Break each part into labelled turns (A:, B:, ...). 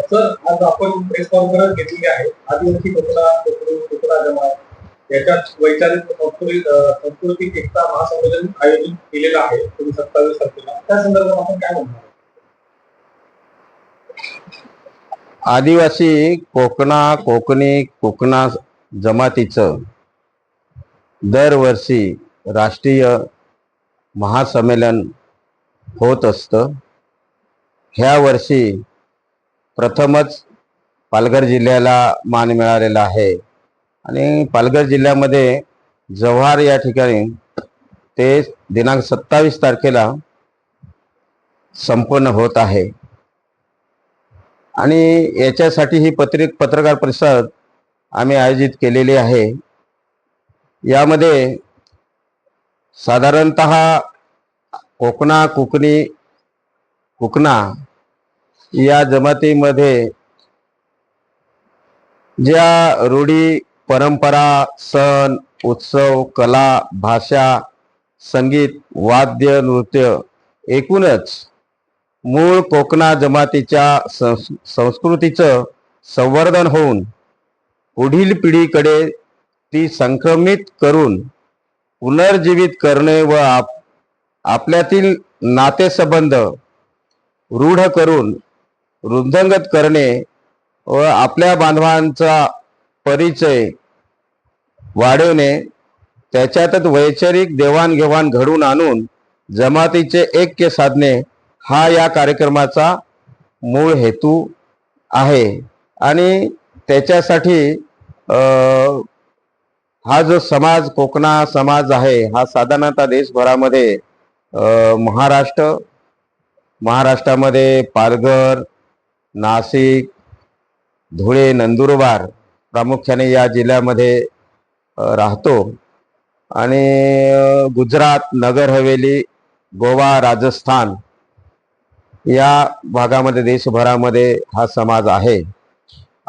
A: Sir आज आपण press conference घेतली आहे. आदिवासी कोकणा कोकणी कोकणा जमात याच्यात वैचारिक सांस्कृतिक अं, सांस्कृतिक एकता महासंमेलन आयोजित केलेलं आहे तुम्ही सत्तावीस तारखेला. त्या संदर्भात आपण काय म्हणणार
B: आदिवासी कोकणा कोकणी कोकणा जमातीचं दरवर्षी राष्ट्रीय महासंमेलन होत असतं. ह्या वर्षी प्रथमच पालघर जिल्ह्याला मान मिळालेला आहे. आणि पालघर जिल्ह्यामध्ये जव्हार या ठिकाणी ते दिनांक सत्तावीस तारखेला संपन्न होत आहे. आणि याच्यासाठी ही पत्रिक पत्रकार परिषद आम्ही आयोजित केलेली आहे. यामध्ये साधारणत कोकणा कोकणी कोकणा या जमातीमध्ये ज्या रूढी परंपरा सण उत्सव कला भाषा संगीत वाद्य नृत्य एकूणच मूळ कोकणा जमातीच्या संस- संस्कृतीचं संवर्धन होऊन पुढील पिढीकडे ती संक्रमित करून पुनर्जीवित करणे व आप आपल्यातील नातेसंबंध रूढ करून वृद्धंगत करणे व आपल्या बांधवांचा परिचय वाढवणे त्याच्यातच वैचारिक देवाणघेवाण घडून आणून जमातीचे ऐक्य साधणे हा या कार्यक्रमाचा मूळ हेतू आहे. आणि त्याच्यासाठी हा जो समाज कोकणा समाज आहे हा साधारणतः देशभरामध्ये महाराष्ट्र महाराष्ट्रामध्ये पालघर नाशिक धुळे नंदुरबार प्रामुख्याने या जिल्ह्यामध्ये राहतो. आणि गुजरात नगर हवेली गोवा राजस्थान या भागामध्ये देशभरामध्ये हा समाज आहे.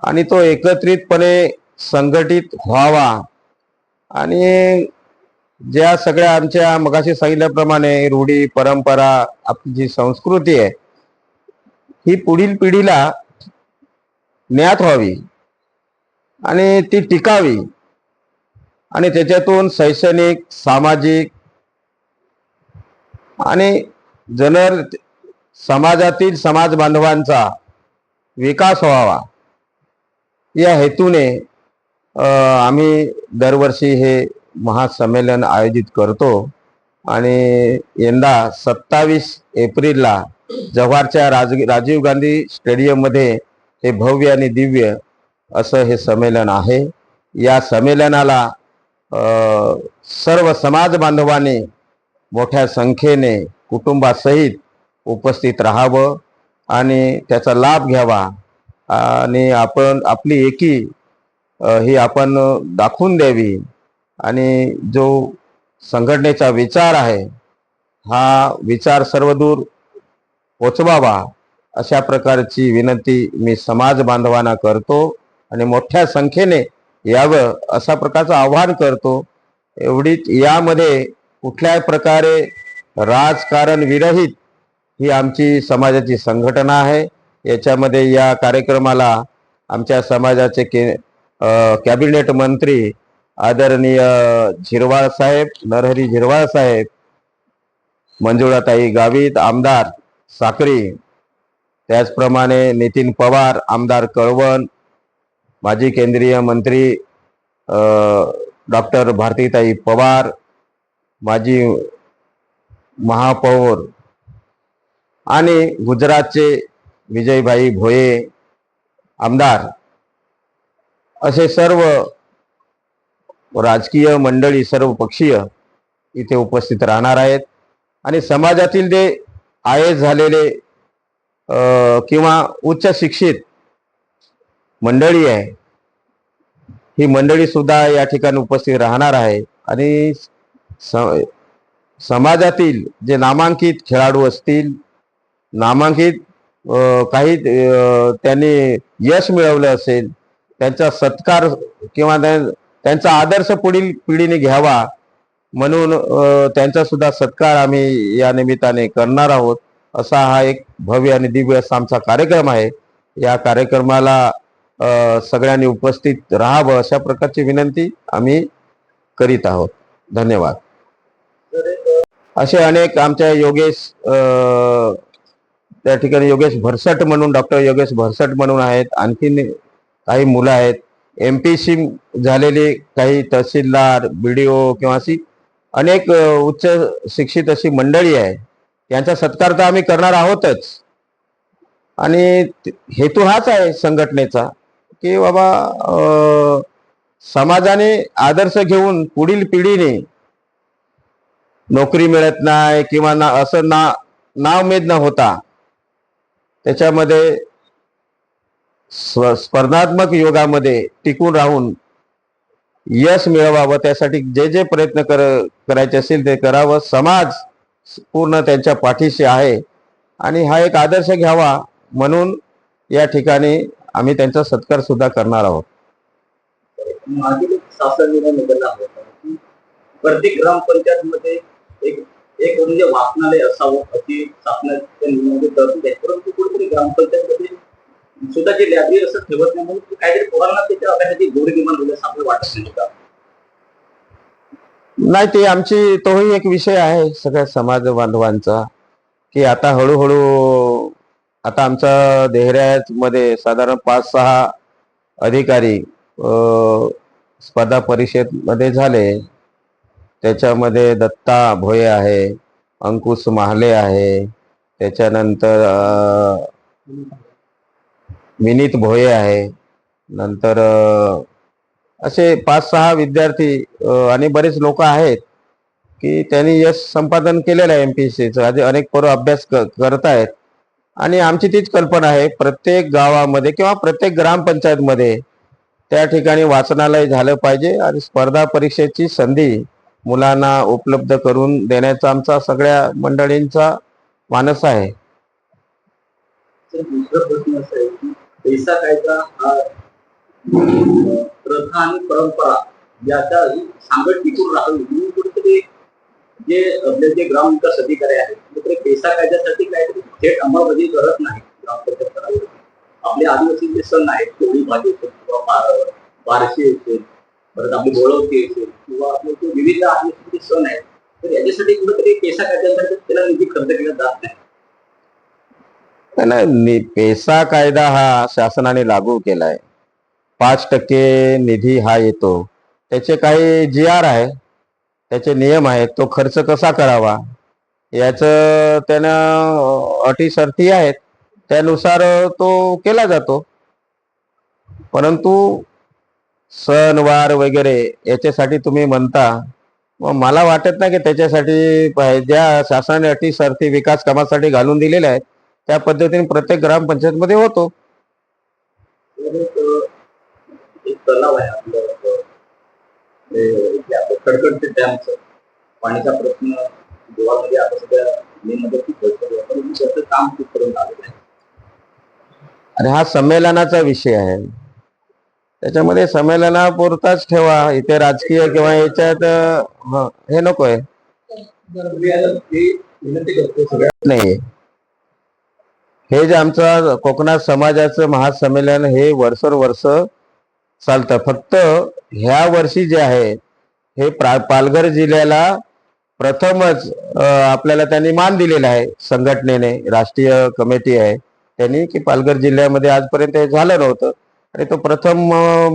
B: आणि तो एकत्रितपणे संघटित व्हावा. आणि ज्या सगळ्या आमच्या मगाशी सांगितल्याप्रमाणे रूढी परंपरा आपली जी संस्कृती आहे ही पुढील पिढीला ज्ञात व्हावी आणि ती टिकावी आणि त्याच्यातून शैक्षणिक सामाजिक आणि जनर समाजातील समाज बांधवांचा विकास व्हावा. या हेतूने आम्ही दरवर्षी हे महासंमेलन आयोजित करतो आणि यंदा सत्तावीस एप्रिलला जव्हारच्या राज राजीव गांधी स्टेडियममध्ये हे भव्य आणि दिव्य असं हे संमेलन आहे. या संमेलनाला सर्व समाज बांधवांनी मोठ्या संख्येने कुटुंबासहित उपस्थित राहावं आणि त्याचा लाभ घ्यावा आणि आपण आपली एकी ही आपण दाखवून द्यावी आणि जो संघटनेचा विचार आहे हा विचार सर्वदूर पोचवावा अशा प्रकारची विनंती मी समाज बांधवांना करतो आणि मोठ्या संख्येने यावं अशा प्रकारचं आव्हान करतो. एवढीच यामध्ये कुठल्याही प्रकारे राजकारण विरहित ही आमची समाजाची संघटना आहे. याच्यामध्ये या कार्यक्रमाला आमच्या समाजाचे के कॅबिनेट मंत्री आदरणीय झिरवाळ साहेब नरहरी झिरवाळ साहेब मंजुळाताई गावित आमदार साक्री. त्याचप्रमाणे नितीन पवार आमदार कळवण माजी केंद्रीय मंत्री डॉक्टर भारतीताई पवार माजी महापौर आणि गुजरातचे विजयभाई भोये आमदार. असे सर्व राजकीय मंडळी सर्व पक्षीय इथे उपस्थित राहणार आहेत. आणि समाजातील जे आय एस झालेले किंवा उच्च शिक्षित मंडळी आहे. ही मंडळी सुद्धा या ठिकाणी उपस्थित राहणार आहे. आणि स- समाजातील जे नामांकित खेळाडू असतील नामांकित काही त्यांनी यश मिळवलं असेल त्यांचा सत्कार किंवा त्यांचा आदर्श पुढील पिढीने घ्यावा म्हणून त्यांचा सुद्धा सत्कार आम्ही या निमित्ताने करणार आहोत. असा हा एक भव्य आणि दिव्य असा आमचा कार्यक्रम आहे. या कार्यक्रमाला सगळ्यांनी उपस्थित राहावं अशा प्रकारची विनंती आम्ही करीत आहोत. धन्यवाद. असे अनेक आमच्या योगेश त्या ठिकाणी योगेश भरसट म्हणून डॉक्टर योगेश भरसट म्हणून आहेत. आणखीन काही मुलं आहेत. एम पी सी झालेली काही तहसीलदार बी डी ओ किंवा अशी अनेक उच्च शिक्षित अशी मंडळी आहे यांचा सत्कार तर आम्ही करणार आहोतच. आणि हेतू हाच आहे संघटनेचा की बाबा समाजाने आदर्श घेऊन पुढील पिढीने नोकरी मिळत नाही किंवा ना असं ना नावमेद न होता त्याच्यामध्ये स्व- स्पर्धात्मक योगामध्ये टिकून राहून यश मिळवावं त्यासाठी जे जे प्रयत्न कर करायचे असेल ते करावं. समाज पूर्ण त्यांच्या पाठीशी आहे. आणि हा एक आदर्श घ्यावा म्हणून या ठिकाणी आम्ही त्यांचा सत्कार सुद्धा करणार आहोत.
C: मागील शासन निर्णय निघाला होता प्रत्येक ग्रामपंचायत मध्ये एक एक म्हणजे वाचनालय असावं अशी शासनाच्या परंतु कुठेतरी ग्रामपंचायत मध्ये स्वतःची लॅबरी असं ठेवत नाही म्हणून काहीतरी पोरांना त्याच्या अभ्यासाची गोड निर्माण होईल असं आपल्याला वाटत नाही का?
B: नाही ते आमची तोही एक विषय आहे सगळ्या समाज बांधवांचा की आता हळूहळू आता आमचा देहऱ्यात मध्ये साधारण पाच सहा अधिकारी स्पर्धा परिषदमध्ये झाले. त्याच्यामध्ये दत्ता भोये आहे अंकुश महाले आहे त्याच्यानंतर विनीत भोये आहे. नंतर असे पाच सहा विद्यार्थी आणि बरेच लोक आहेत की त्यांनी यश संपादन केलेलं आहे एम पी सीचं आधी अनेक पोरं अभ्यास क- करत आहेत आणि आमची तीच कल्पना आहे प्रत्येक गावामध्ये किंवा प्रत्येक ग्रामपंचायतमध्ये त्या ठिकाणी वाचनालय झालं पाहिजे आणि स्पर्धा परीक्षेची संधी मुलांना उपलब्ध करून देण्याचा आमचा सगळ्या मंडळींचा मानस आहे.
C: पैसा कायदा हा प्रथा आणि परंपरा याचा सांगड टिकून राहावी म्हणून कुठेतरी जे आपले जे ग्रामविकास अधिकारी आहेत कुठेतरी पैसा कायद्यासाठी काहीतरी थेट अंमलबजावणी करत नाही ग्रामपंचायत करावी आपले आदिवासी जे सण आहेत कोळी भाजी असेल किंवा बा- बारशी असेल परत आपली बोळवती असेल किंवा आपले जे विविध आदिवासी जे सण आहेत तर याच्यासाठी कुठेतरी पैसा कायद्यासाठी त्याला निधी खर्च केला जात नाही.
B: नाही, पेसा कायदा हा शासनाने लागू केलाय. पाच टक्के निधी हा येतो. त्याचे काही जी आर आहे त्याचे नियम आहेत तो खर्च कसा करावा? याच त्यानं अटी शर्ती आहेत त्यानुसार तो केला जातो. परंतु सणवार वगैरे याच्यासाठी तुम्ही म्हणता मग मला वाटत नाही की त्याच्यासाठी पाहि- ज्या शासनाने अटी शर्ती विकास कामासाठी घालून दिलेल्या आहेत. त्या पद्धतीने प्रत्येक ग्रामपंचायतमध्ये होतो.
C: तर एक अं, एक तलाव आहे आपलं अं, ते इथे आपलं खडकडचे डॅमचं पाणीचा प्रश्न गोवामध्ये आता सध्या मे मध्ये खूप भरपूर आहे. परंतु त्याचं काम खूप पर्यंत आलेलं आहे.
B: आणि हा संमेलनाचा विषय आहे. त्याच्यामध्ये संमेलनापुरताच ठेवा. इथे राजकीय किंवा याच्यात हं, नकोय. नाही. हे जे आमचं कोकणात समाजाचं महासंमेलन हे वर्षोवर्ष चालतं. फक्त ह्या वर्षी जे आहे हे प्रा पालघर जिल्ह्याला प्रथमच आपल्याला त्यांनी मान दिलेला आहे. संघटनेने राष्ट्रीय कमिटी आहे. त्यांनी की पालघर जिल्ह्यामध्ये आजपर्यंत हे झालं नव्हतं. आणि तो प्रथम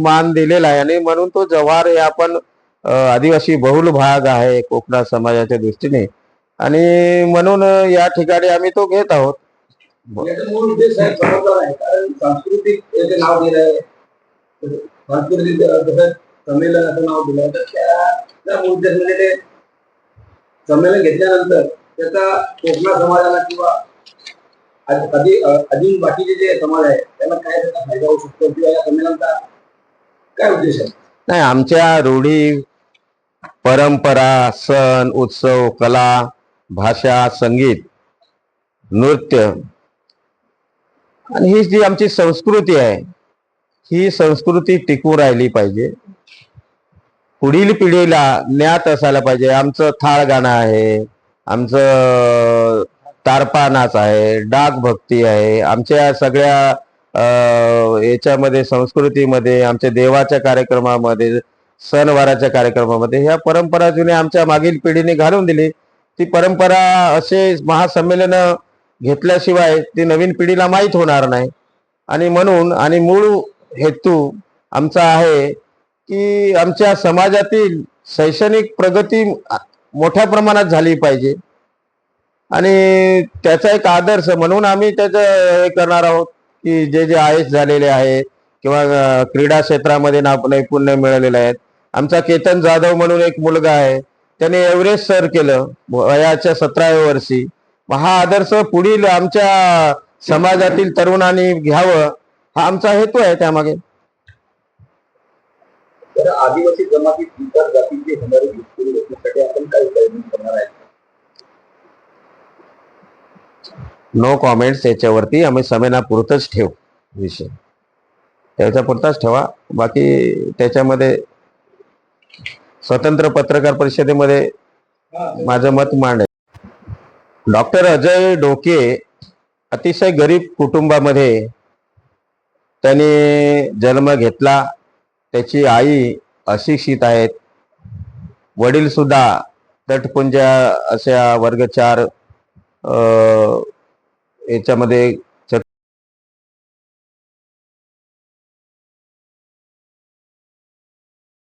B: मान दिलेला आहे. आणि म्हणून तो जव्हार हे आपण आदिवासी बहुल भाग आहे कोकणा समाजाच्या दृष्टीने. आणि म्हणून या ठिकाणी आम्ही तो घेत आहोत.
C: याचा मूळ उद्देश आहे कारण सांस्कृतिक याचे नाव दिलं आहे. सांस्कृतिक जसं संमेलनाचं नाव दिलं तर त्या मूळ उद्देश म्हणजे ते संमेलन घेतल्यानंतर त्याचा कोकणा समाजाला किंवा अजून बाकीचे जे समाज आहे त्यांना काय त्याचा फायदा होऊ शकतो किंवा या संमेलनाचा काय उद्देश आहे?
B: नाही आमच्या रूढी परंपरा सण उत्सव कला भाषा संगीत नृत्य आणि ही जी आमची संस्कृती आहे ही संस्कृती टिकून राहिली पाहिजे. पुढील पिढीला ज्ञात असायला पाहिजे. आमचं थाळ गाणं आहे आमचं तारपा नाच आहे डाक भक्ती आहे. आमच्या सगळ्या याच्यामध्ये संस्कृतीमध्ये आमच्या देवाच्या कार्यक्रमामध्ये सणवाराच्या कार्यक्रमामध्ये ह्या परंपरा जुने आमच्या मागील पिढीने घालून दिली. ती परंपरा असे महासंमेलन घेतल्याशिवाय ती नवीन पिढीला माहीत होणार नाही. आणि म्हणून आणि मूळ हेतू आमचा आहे की आमच्या समाजातील शैक्षणिक प्रगती मोठ्या प्रमाणात झाली पाहिजे. आणि त्याचा एक आदर्श म्हणून आम्ही त्याचं हे करणार आहोत की जे जे आय एस झालेले आहेत किंवा क्रीडा क्षेत्रामध्ये ना नैपुण्य मिळालेले आहेत. आमचा केतन जाधव म्हणून एक मुलगा आहे. त्याने एव्हरेस्ट सर केलं वयाच्या सतराव्या वर्षी. हा आदर्श पुढील आमच्या समाजातील तरुणांनी घ्यावं हा आमचा हेतू आहे त्यामागे.
C: आदिवासी जमातीत इतर जातीचे होणारे घुसखोरी रोखण्यासाठी आपण काय उपाययोजना करणार आहे
B: नो कॉमेंट्स याच्यावरती आम्ही समेनापुरतच ठेवू विषय. त्याच्या पुरताच ठेवा. बाकी त्याच्यामध्ये स्वतंत्र पत्रकार परिषदेमध्ये माझं मत मांडेल डॉक्टर अजय डोके अतिशय गरीब कुटुंबामध्ये त्याने जन्म घेतला. त्याची आई अशिक्षित आहेत. वडील सुद्धा तटपुंजा अशा वर्ग चार याच्यामध्ये